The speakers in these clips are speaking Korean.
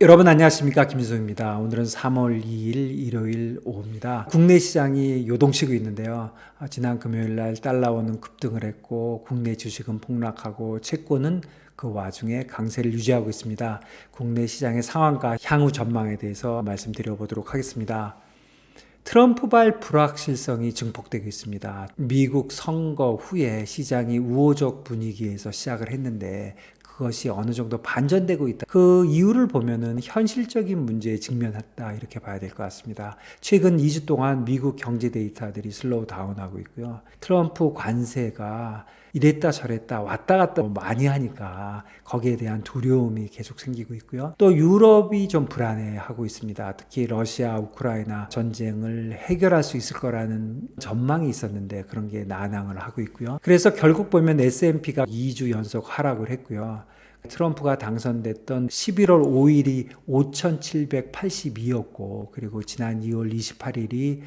여러분 안녕하십니까 김수입니다. 오늘은 3월 2일 일요일 오후입니다. 국내 시장이 요동치고 있는데요. 아, 지난 금요일 날 달러원은 급등을 했고 국내 주식은 폭락하고 채권은 그 와중에 강세를 유지하고 있습니다. 국내 시장의 상황과 향후 전망에 대해서 말씀드려 보도록 하겠습니다. 트럼프발 불확실성이 증폭되고 있습니다. 미국 선거 후에 시장이 우호적 분위기에서 시작을 했는데 그것이 어느 정도 반전되고 있다. 그 이유를 보면은 현실적인 문제에 직면했다 이렇게 봐야 될 것 같습니다. 최근 2주 동안 미국 경제 데이터들이 슬로우 다운하고 있고요. 트럼프 관세가 이랬다 저랬다 왔다 갔다 많이 하니까 거기에 대한 두려움이 계속 생기고 있고요. 또 유럽이 좀 불안해하고 있습니다. 특히 러시아 우크라이나 전쟁을 해결할 수 있을 거라는 전망이 있었는데 그런 게 난항을 하고 있고요. 그래서 결국 보면 S&P가 2주 연속 하락을 했고요. 트럼프가 당선됐던 11월 5일이 5,782였고, 그리고 지난 2월 28일이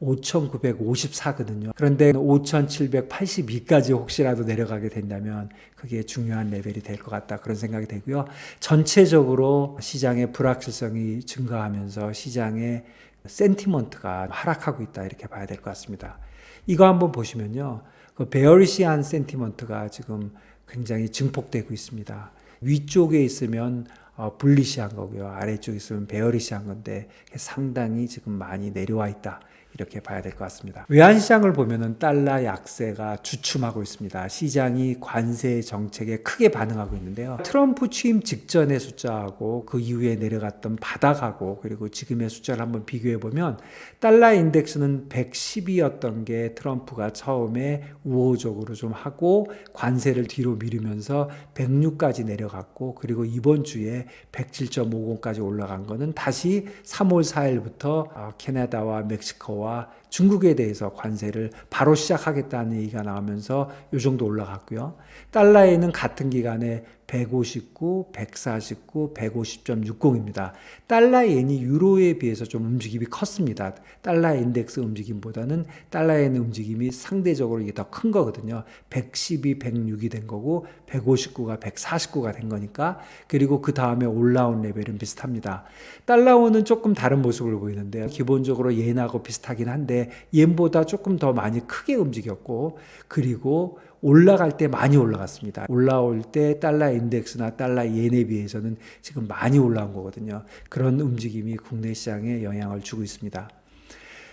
5,954거든요. 그런데 5,782까지 혹시라도 내려가게 된다면 그게 중요한 레벨이 될 것 같다. 그런 생각이 되고요. 전체적으로 시장의 불확실성이 증가하면서 시장의 센티먼트가 하락하고 있다. 이렇게 봐야 될 것 같습니다. 이거 한번 보시면요. 그 베어리시한 센티먼트가 지금 굉장히 증폭되고 있습니다. 위쪽에 있으면 어, 불리시한 거고요. 아래쪽에 있으면 베어리시한 건데 상당히 지금 많이 내려와 있다. 이렇게 봐야 될 것 같습니다. 외환시장을 보면은 달러 약세가 주춤하고 있습니다. 시장이 관세 정책에 크게 반응하고 있는데요. 트럼프 취임 직전의 숫자하고 그 이후에 내려갔던 바닥하고 그리고 지금의 숫자를 한번 비교해 보면 달러 인덱스는 110이었던 게 트럼프가 처음에 우호적으로 좀 하고 관세를 뒤로 미루면서 106까지 내려갔고 그리고 이번 주에 107.50까지 올라간 거는 다시 3월 4일부터 어, 캐나다와 멕시코 와 중국에 대해서 관세를 바로 시작하겠다는 얘기가 나오면서 요 정도 올라갔고요. 달러에는 같은 기간에 159, 149, 150.60입니다. 달러 엔이 유로에 비해서 좀 움직임이 컸습니다. 달러 인덱스 움직임보다는 달러 엔 움직임이 상대적으로 이게 더 큰 거거든요. 110이 106이 된 거고 159가 149가 된 거니까 그리고 그 다음에 올라온 레벨은 비슷합니다. 달러원은 조금 다른 모습을 보이는데요. 기본적으로 예나고 비슷하긴 한데 옌보다 조금 더 많이 크게 움직였고 그리고 올라갈 때 많이 올라갔습니다. 올라올 때 달러 인덱스나 달러 엔에 비해서는 지금 많이 올라온 거거든요. 그런 움직임이 국내 시장에 영향을 주고 있습니다.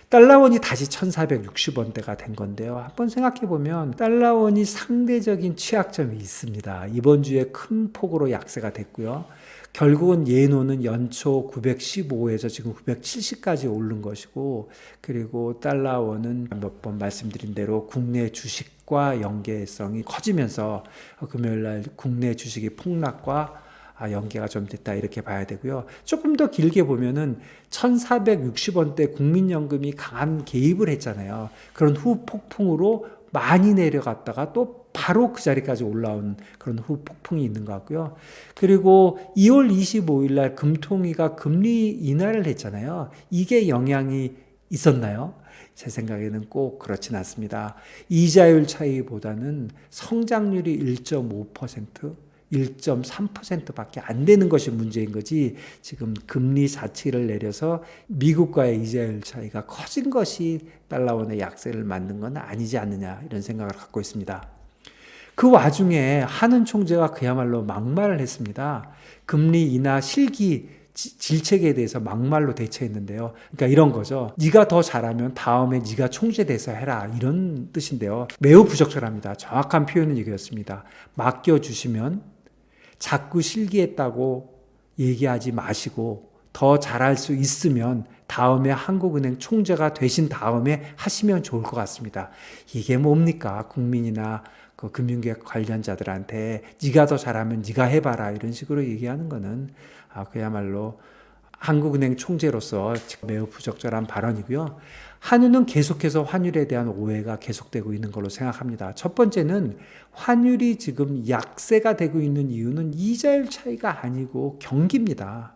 달러원이 다시 1460원대가 된 건데요. 한번 생각해 보면 달러원이 상대적인 취약점이 있습니다. 이번 주에 큰 폭으로 약세가 됐고요. 결국은 예노는 연초 915에서 지금 970까지 오른 것이고 그리고 달러원은 몇 번 말씀드린 대로 국내 주식과 연계성이 커지면서 금요일 날 국내 주식이 폭락과 아, 연계가 좀 됐다 이렇게 봐야 되고요. 조금 더 길게 보면은 1460원대 국민연금이 강한 개입을 했잖아요. 그런 후 폭풍으로 많이 내려갔다가 또 바로 그 자리까지 올라온 그런 후 폭풍이 있는 것 같고요. 그리고 2월 25일 날 금통위가 금리 인하를 했잖아요. 이게 영향이 있었나요? 제 생각에는 꼭 그렇진 않습니다. 이자율 차이보다는 성장률이 1.5% 1.3%밖에 안 되는 것이 문제인 거지 지금 금리 자체를 내려서 미국과의 이자율 차이가 커진 것이 달러원의 약세를 만든 건 아니지 않느냐 이런 생각을 갖고 있습니다. 그 와중에 하는 총재가 그야말로 막말을 했습니다. 금리 인하 실기 질책에 대해서 막말로 대처했는데요. 그러니까 이런 거죠. 네가 더 잘하면 다음에 네가 총재 돼서 해라 이런 뜻인데요. 매우 부적절합니다. 정확한 표현은 이거였습니다. 맡겨 주시면 자꾸 실기했다고 얘기하지 마시고 더 잘할 수 있으면 다음에 한국은행 총재가 되신 다음에 하시면 좋을 것 같습니다. 이게 뭡니까? 국민이나 그 금융계 관련자들한테 네가 더 잘하면 네가 해봐라 이런 식으로 얘기하는 거는 아, 그야말로 한국은행 총재로서 매우 부적절한 발언이고요. 한유는 계속해서 환율에 대한 오해가 계속되고 있는 걸로 생각합니다. 첫 번째는 환율이 지금 약세가 되고 있는 이유는 이자율 차이가 아니고 경기입니다.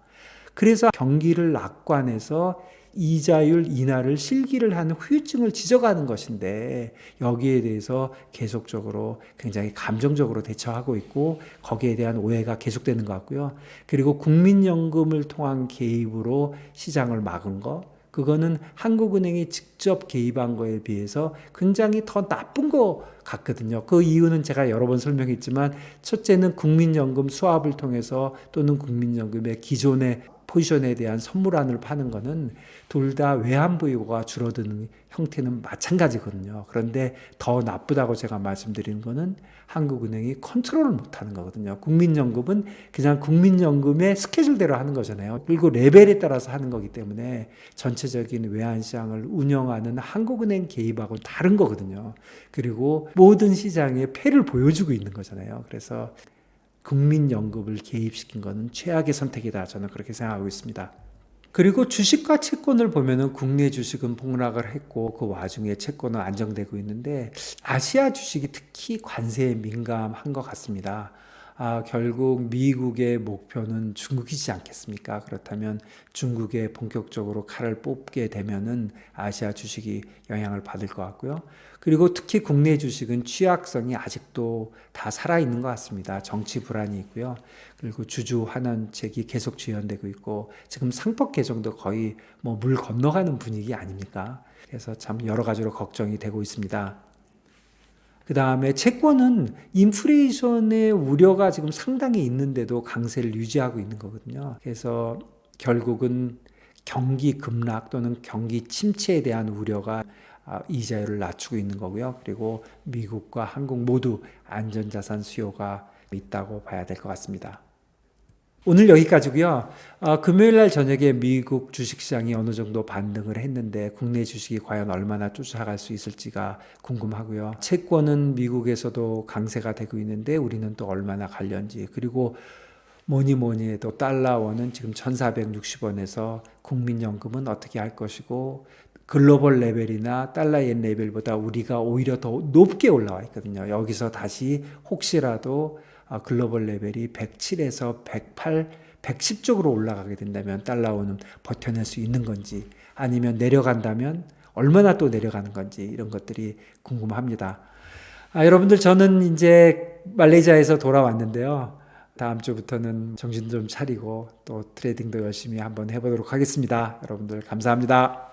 그래서 경기를 낙관해서 이자율 인하를 실기를 하는 후유증을 지적하는 것인데 여기에 대해서 계속적으로 굉장히 감정적으로 대처하고 있고 거기에 대한 오해가 계속되는 것 같고요. 그리고 국민연금을 통한 개입으로 시장을 막은 거 그거는 한국은행이 직접 개입한 거에 비해서 굉장히 더 나쁜 거 같거든요. 그 이유는 제가 여러 번 설명했지만 첫째는 국민연금 수합을 통해서 또는 국민연금의 기존의 포지션에 대한 선물안을 파는 거는 둘다 외환보유고가 줄어드는 형태는 마찬가지거든요. 그런데 더 나쁘다고 제가 말씀드리는 거는 한국은행이 컨트롤을 못하는 거거든요. 국민연금은 그냥 국민연금의 스케줄대로 하는 거잖아요. 그리고 레벨에 따라서 하는 거기 때문에 전체적인 외환시장을 운영하는 한국은행 개입하고 는 다른 거거든요. 그리고 모든 시장에 패를 보여주고 있는 거잖아요. 그래서 국민연금을 개입시킨 것은 최악의 선택이다. 저는 그렇게 생각하고 있습니다. 그리고 주식과 채권을 보면은 국내 주식은 폭락을 했고 그 와중에 채권은 안정되고 있는데 아시아 주식이 특히 관세에 민감한 것 같습니다. 아, 결국 미국의 목표는 중국이지 않겠습니까? 그렇다면 중국에 본격적으로 칼을 뽑게 되면은 아시아 주식이 영향을 받을 것 같고요. 그리고 특히 국내 주식은 취약성이 아직도 다 살아있는 것 같습니다. 정치 불안이 있고요. 그리고 주주 환원책이 계속 지연되고 있고 지금 상법 개정도 거의 뭐 물 건너가는 분위기 아닙니까? 그래서 참 여러 가지로 걱정이 되고 있습니다. 그 다음에 채권은 인플레이션의 우려가 지금 상당히 있는데도 강세를 유지하고 있는 거거든요. 그래서 결국은 경기 급락 또는 경기 침체에 대한 우려가 아, 이자율을 낮추고 있는 거고요. 그리고 미국과 한국 모두 안전자산 수요가 있다고 봐야 될 것 같습니다. 오늘 여기까지고요. 어, 금요일 날 저녁에 미국 주식시장이 어느 정도 반등을 했는데 국내 주식이 과연 얼마나 쫓아갈 수 있을지가 궁금하고요. 채권은 미국에서도 강세가 되고 있는데 우리는 또 얼마나 갈련지 그리고 뭐니 뭐니 해도 달러원은 지금 1460원에서 국민연금은 어떻게 할 것이고 글로벌 레벨이나 달러엔 레벨보다 우리가 오히려 더 높게 올라와 있거든요. 여기서 다시 혹시라도 아, 글로벌 레벨이 107에서 108, 110 쪽으로 올라가게 된다면 달러원은 버텨낼 수 있는 건지 아니면 내려간다면 얼마나 또 내려가는 건지 이런 것들이 궁금합니다. 아, 여러분들 저는 이제 말레이시아에서 돌아왔는데요. 다음 주부터는 정신 좀 차리고 또 트레이딩도 열심히 한번 해보도록 하겠습니다. 여러분들 감사합니다.